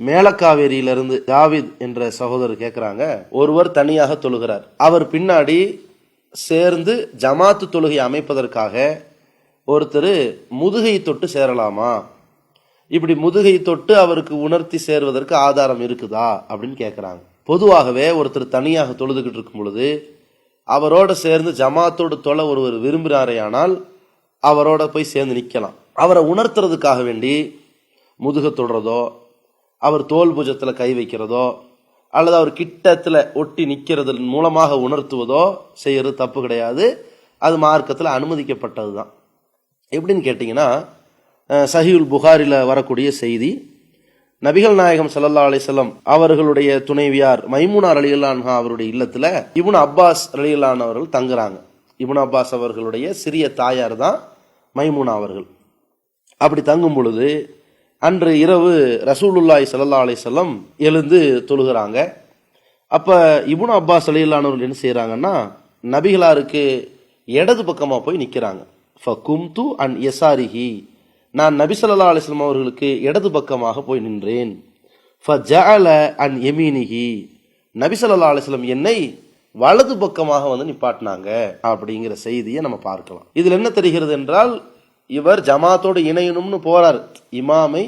மேலக்காவேரியிலிருந்து ஜாவித் என்ற சகோதரர் கேட்கிறாங்க ஒருவர் தனியாக தொழுகிறார். அவர் பின்னாடி சேர்ந்து ஜமாத்து தொழுகை அமைப்பதற்காக ஒருத்தர் முதுகை தொட்டு சேரலாமா? இப்படி முதுகை தொட்டு அவருக்கு உணர்த்தி சேர்வதற்கு ஆதாரம் இருக்குதா? அப்படின்னு கேட்குறாங்க பொதுவாகவே ஒருத்தர் தனியாக தொழுதுகிட்டு இருக்கும் பொழுது அவரோட சேர்ந்து ஜமாத்தோடு தொலை ஒருவர் விரும்பினாரேயானால் அவரோட போய் சேர்ந்து நிற்கலாம் அவரை உணர்த்துறதுக்காக வேண்டி முதுக தொடுறதோ அவர் தோல் புஜத்தில் கை வைக்கிறதோ அல்லது அவர் கிட்டத்தில் ஒட்டி நிற்கிறதன் மூலமாக உணர்த்துவதோ செய்யறது தப்பு கிடையாது. அது மார்க்கத்தில் அனுமதிக்கப்பட்டது தான் எப்படின்னு கேட்டிங்கன்னா அஹ், புகாரில் வரக்கூடிய செய்தி நபிகள் நாயகம் சல்லா அலிசல்லம் அவர்களுடைய துணைவியார் மைமுனார் அலியல்லான்ஹா அவருடைய இல்லத்தில் இபுன் அப்பாஸ் அலியல்லான் அவர்கள் தங்குறாங்க. இபுன் அப்பாஸ் அவர்களுடைய சிறிய தாயார் தான் மைமுனா அவர்கள். அப்படி தங்கும் பொழுது அன்று இரவு ரசூலுல்லாய் சல்லா அலிசல்லம் எழுந்து தொழுகிறாங்க. அப்போ இபுன் அப்பாஸ் அலியல்லான் என்ன செய்கிறாங்கன்னா நபிகளாருக்கு இடது பக்கமாக போய் நிற்கிறாங்க நிக்கிறாங்க. ஃபகும்து அன் எசாரிஹி நான் நபி ஸல்லல்லாஹு அலைஹி அவர்களுக்கு இடது பக்கமாக போய் நின்றேன். ஃபஜஅல அன் எமீனிஹி நபி ஸல்லல்லாஹு அலைஹி என்னை வலது பக்கமாக வந்து நிப்பாட்டினாங்க. அப்படிங்கிற செய்தியை நம்ம பார்க்கலாம். இதில் என்ன தெரிகிறது என்றால் இவர் ஜமாத்தோடு இணையணும்னு போறார். இமாமை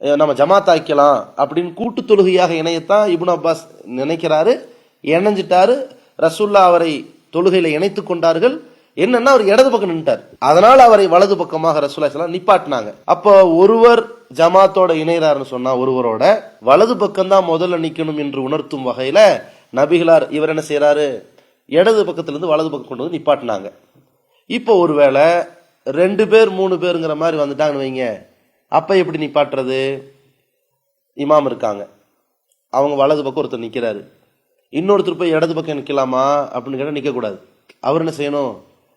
நம்ம நம்ம ஜமாத்தாக்கலாம் அப்படின்னு கூட்டு தொழுகையாக இணையத்தான் இபுன் அப்பாஸ் நினைக்கிறாரு. இணைஞ்சிட்டாரு. ரசுல்லா அவரை தொழுகையில இணைத்துக் கொண்டார்கள். என்னன்னா அவர் இடது பக்கம் நின்ட்டார் அதனால அவரை வலது பக்கமாக ரசூல்லா நிப்பாட்டினாங்க. அப்போ ஒருவர் ஜமாத்தோட இணைகிறாருன்னு சொன்னா ஒருவரோட வலது பக்கம் தான் முதல்ல நிக்கணும் என்று உணர்த்தும் வகையில நபிகளார் இவர் என்ன செய்யறாரு இடது பக்கத்துல இருந்து வலது பக்கம் கொண்டு வந்து நிப்பாட்டினாங்க. இப்போ ஒருவேளை ரெண்டு பேர் மூணு பேருங்கிற மாதிரி வந்துட்டாங்கன்னு வைங்க. அப்போ எப்படி நிப்பாட்டுறது? இமாம் இருக்காங்க. அவங்க வலது பக்கம் ஒருத்தர் நிற்கிறாரு இன்னொருத்தர் போய் இடது பக்கம் நிற்கலாமா அப்படின்னு கேட்டால் நிற்கக்கூடாது அவர் என்ன செய்யணும்?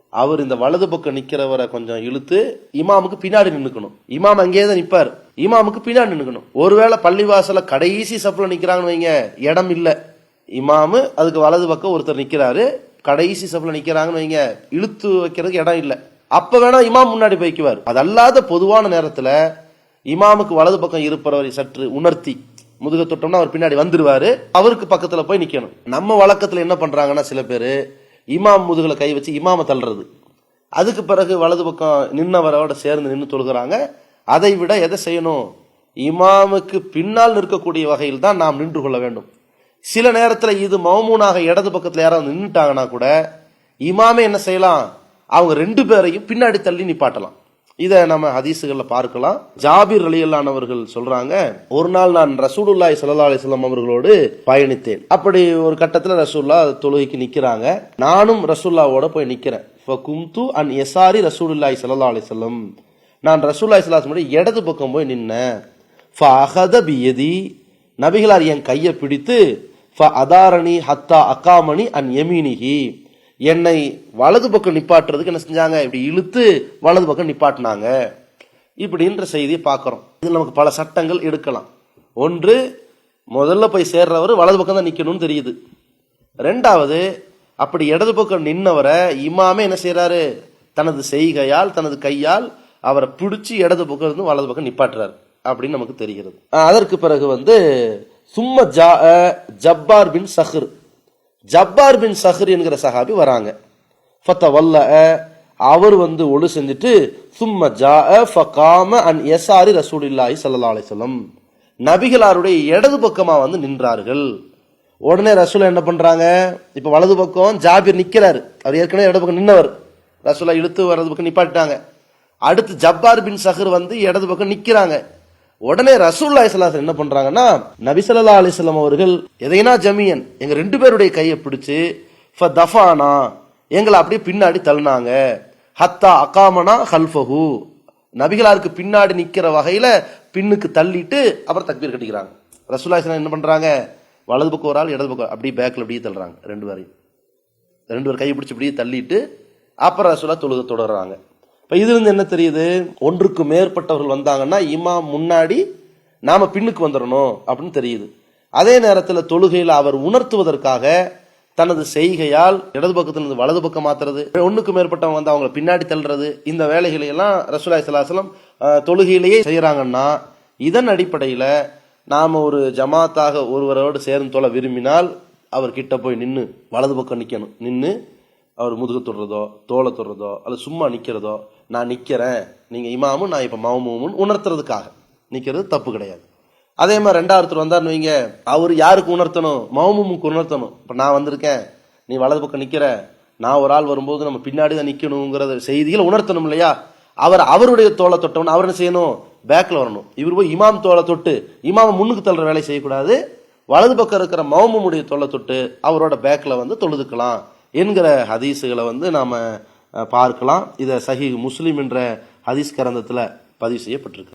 அவர் இந்த வலது பக்கம் நிற்கிறவரை கொஞ்சம் இழுத்து இமாமுக்கு பின்னாடி நின்றுக்கணும் இமாம் அங்கேயே தான் நிற்பார் இமாமுக்கு பின்னாடி நின்றுக்கணும் ஒருவேளை பள்ளிவாசல கடைசி சப்பில் நிற்கிறாங்கன்னு வைங்க. இடம் இல்லை. இமாமு அதுக்கு வலது பக்கம் ஒருத்தர் நிற்கிறாரு கடைசி சப்பில் நிற்கிறாங்கன்னு வைங்க. இழுத்து வைக்கிறதுக்கு இடம் இல்லை. அப்ப வேணா இமாம் முன்னாடி போய்க்குவார். அது அல்லாத பொதுவான நேரத்துல இமாமுக்கு வலது பக்கம் இருப்பவரை சற்று உணர்த்தி முதுக தொட்டோம்னா அவர் பின்னாடி வந்துருவாரு அவருக்கு பக்கத்துல போய் நிக்கணும். நம்ம வழக்கத்துல என்ன பண்றாங்கன்னா சில பேரு இமாம் முதுகில் கை வச்சு இமாம தள்ளுறது. அதுக்கு பிறகு வலது பக்கம் நின்னவரோட சேர்ந்து நின்று தொழுகிறாங்க. அதை விட எதை செய்யணும்? இமாமுக்கு பின்னால் நிற்கக்கூடிய வகையில் தான் நாம் நின்று கொள்ள வேண்டும். சில நேரத்தில் இது மௌமூனாக இடது பக்கத்தில் யாராவது நின்றுட்டாங்கன்னா கூட இமாமே என்ன செய்யலாம்? அவங்க ரெண்டு பேரையும் பின்னாடி தள்ளி நிப்பாட்டலாம். இதை நம்ம ஹதீஸுகளில் பார்க்கலாம். ஜாபிர் அலியல்லானவர்கள் சொல்றாங்க ஒரு நாள் நான் ரசூலுல்லாய் சல்லா அலிஸ்லாம் அவர்களோடு பயணித்தேன். அப்படி ஒரு கட்டத்தில் ரசூல்லா தொழுகைக்கு நிற்கிறாங்க நானும் ரசூல்லாவோட போய் நிற்கிறேன் ஃபகும்து அன் யசாரி ரசூலுல்லாஹி ஸல்லல்லாஹு அலைஹி வஸல்லம். நான் ரசூல்லாய் சல்லாஸ்மோட இடது பக்கம் போய் நின்னேன். ஃபஅஹத பியதி. நபிகளார் என் கையை பிடித்து ஃப அதாரணி ஹத்தா அக்காமணி அன் யமீனிஹி. என்னை வலது பக்கம் நிப்பாட்டுறதுக்கு என்ன செஞ்சாங்க? இப்படி இழுத்து வலது பக்கம் நிப்பாட்டினாங்க. இப்படின்ற செய்தியை பார்க்குறோம். இதில் நமக்கு பல சட்டங்கள் எடுக்கலாம். ஒன்று முதல்ல போய் சேர்றவர் வலது பக்கம் தான் நிற்கணும்னு தெரியுது. ரெண்டாவது அப்படி இடது பக்கம் நின்னவரை இமாமே என்ன செய்கிறாரு தனது செய்கையால் தனது கையால் அவரை பிடிச்சி இடது பக்கம் இருந்து வலது பக்கம் நிப்பாட்டுறாரு அப்படின்னு நமக்கு தெரிகிறது. அதற்கு பிறகு வந்து சும்ம ஜா ஜப்பார் பின் சஹர். ஜப்பார் பின் சஹர் என்கிற சஹாபி வராங்க. ஃபத்த வல்ல அவர் வந்து ஒழு செஞ்சுட்டு சும்ம ஜா ஃபகாம அன் எஸ்ஆரி ரசூலில்லாஹி ஸல்லல்லாஹு அலைஹி வஸல்லம். நபிகளாருடைய இடது பக்கமாக வந்து நின்றார்கள். உடனே ரசூலா என்ன பண்ணுறாங்க இப்போ வலது பக்கம் ஜாபிர் நிற்கிறாரு அவர் ஏற்கனவே இடது பக்கம் நின்னவர். ரசூலா இழுத்து வலது பக்கம் நிப்பாட்டாங்க அடுத்து ஜப்பார் பின் சஹர் வந்து இடது பக்கம் நிற்கிறாங்க உடனே ரசூல்லா இஸ்லாசன் என்ன பண்றாங்கன்னா நபிசல்லா அலிஸ்லாம் அவர்கள் எதைனா ஜமியன் எங்க ரெண்டு பேருடைய கையை பிடிச்சு ஃப தஃபானா எங்களை அப்படியே பின்னாடி தள்ளினாங்க. ஹத்தா அகாமனா ஹல்ஃபஹு நபிகளாருக்கு பின்னாடி நிக்கிற வகையில பின்னுக்கு தள்ளிட்டு அப்புறம் தக்பீர் கட்டிக்கிறாங்க. ரசூல்லா இஸ்லாம் என்ன பண்றாங்க? வலது பக்கம் ஒரு ஆள் இடது பக்கம் அப்படியே பேக்கில் அப்படியே தள்ளுறாங்க ரெண்டு பேரையும் ரெண்டு பேர் கை பிடிச்சி இப்படியே தள்ளிட்டு அப்புறம் ரசூலா தொழுக தொடர்றாங்க. இப்போ இதுல என்ன தெரியுது? ஒன்றுக்கு மேற்பட்டவர்கள் வந்தாங்கன்னா இமாம் முன்னாடி நாம் பின்னுக்கு வந்துடணும் அப்படின்னு தெரியுது. அதே நேரத்தில் தொழுகையில் அவர் உணர்த்துவதற்காக தனது செய்கையால் இடது பக்கத்திலிருந்து வலது பக்கம் மாத்துறது ஒன்றுக்கு மேற்பட்டவங்க வந்து அவங்களை பின்னாடி தள்ளுறது இந்த வேலைகளை எல்லாம் ரசூலாய் சலாஹலம் தொழுகையிலேயே செய்கிறாங்கன்னா இதன் அடிப்படையில் நாம் ஒரு ஜமாத்தாக ஒருவரோடு சேர்ந்து தொழ விரும்பினால் அவர் கிட்ட போய் நின்று வலது பக்கம் நிற்கணும் நின்று அவர் முதுகு தொடுறதோ தோலை தொடுறதோ அல்லது சும்மா நிற்கிறதோ நான் நிற்கிறேன் நீங்கள் இமாமும் நான் இப்போ மௌமும் உணர்த்துறதுக்காக. நிற்கிறது தப்பு கிடையாது. அதே மாதிரி ரெண்டாவது வந்தார்னு வைங்க அவர் யாருக்கு உணர்த்தணும்? மௌமுமுக்கு உணர்த்தணும். இப்போ நான் வந்திருக்கேன் நீ வலது பக்கம் நிற்கிற நான் ஒரு ஆள் வரும்போது நம்ம பின்னாடி தான் நிற்கணுங்கிறத செய்திகளை உணர்த்தணும் இல்லையா? அவர் அவருடைய தோலை தொட்டவன் அவர் என்ன செய்யணும்? பேக்கில் வரணும். இவர் போய் இமாம் தோலை தொட்டு இமாம் முன்னுக்கு தள்ளுற வேலையை செய்யக்கூடாது. வலது பக்கம் இருக்கிற மௌமமுடைய தொல்லை தொட்டு அவரோட பேக்கில் வந்து தொழுதுக்கலாம் என்கிற ஹதீஸுகளை வந்து நாம் பார்க்கலாம். இதை சஹி முஸ்லீம் என்ற ஹதீஸ் கரந்தத்தில் பதிவு செய்யப்பட்டிருக்கு.